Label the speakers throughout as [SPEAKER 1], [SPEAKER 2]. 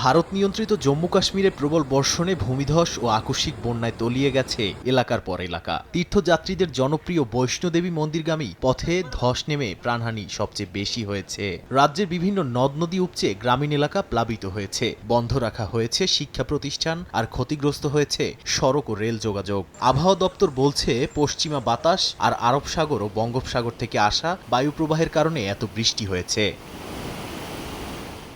[SPEAKER 1] ভারত নিয়ন্ত্রিত জম্মু কাশ্মীরে প্রবল বর্ষণে ভূমিধস ও আকস্মিক বন্যায় তলিয়ে গেছে এলাকার পর এলাকা। তীর্থযাত্রীদের জনপ্রিয় বৈষ্ণোদেবী মন্দিরগামী পথে ধস নেমে প্রাণহানি সবচেয়ে বেশি হয়েছে। রাজ্যের বিভিন্ন নদ নদী উপচে গ্রামীণ এলাকা প্লাবিত হয়েছে। বন্ধ রাখা হয়েছে শিক্ষা প্রতিষ্ঠান আর ক্ষতিগ্রস্ত হয়েছে সড়ক ও রেল যোগাযোগ। আবহাওয়া দপ্তর বলছে, পশ্চিমা বাতাস আর আরব সাগর ও বঙ্গোপসাগর থেকে আসা বায়ুপ্রবাহের কারণে এত বৃষ্টি হয়েছে।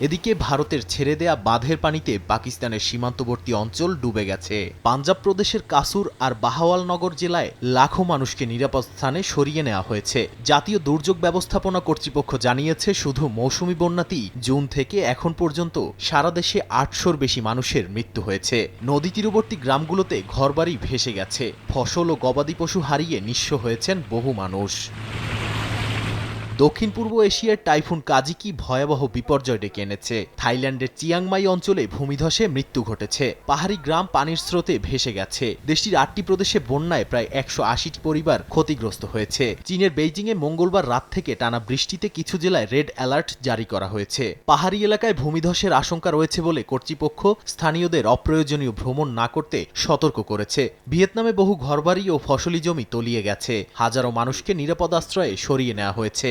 [SPEAKER 1] এদিকে ভারতের ছেড়ে দেয়া বাঁধের পানিতে পাকিস্তানের সীমান্তবর্তী অঞ্চল ডুবে গেছে। পাঞ্জাব প্রদেশের কাসুর আর বাহাওয়ালনগর জেলায় লাখো মানুষকে নিরাপদ স্থানে সরিয়ে নেওয়া হয়েছে। জাতীয় দুর্যোগ ব্যবস্থাপনা কর্তৃপক্ষ জানিয়েছে, শুধু মৌসুমি বন্যাতেই জুন থেকে এখন পর্যন্ত সারা দেশে আটশোর বেশি মানুষের মৃত্যু হয়েছে। নদী তীরবর্তী গ্রামগুলোতে ঘরবাড়ি ভেসে গেছে। ফসল ও গবাদি পশু হারিয়ে নিঃস্ব হয়েছেন বহু মানুষ। দক্ষিণ পূর্ব এশিয়ার টাইফুন কাজিকি ভয়াবহ বিপর্যয় ডেকে এনেছে। থাইল্যান্ডের চিয়াংমাই অঞ্চলে ভূমিধসে মৃত্যু ঘটেছে। পাহাড়ি গ্রাম পানির স্রোতে ভেসে গেছে। দেশটির আটটি প্রদেশে বন্যায় প্রায় একশো আশিটি পরিবার ক্ষতিগ্রস্ত হয়েছে। চীনের বেইজিংয়ে মঙ্গলবার রাত থেকে টানা বৃষ্টিতে কিছু জেলায় রেড অ্যালার্ট জারি করা হয়েছে। পাহাড়ি এলাকায় ভূমিধসের আশঙ্কা রয়েছে বলে কর্তৃপক্ষ স্থানীয়দের অপ্রয়োজনীয় ভ্রমণ না করতে সতর্ক করেছে। ভিয়েতনামে বহু ঘরবাড়ি ও ফসলি জমি তলিয়ে গেছে। হাজারো মানুষকে নিরাপদ আশ্রয়ে সরিয়ে নেওয়া হয়েছে।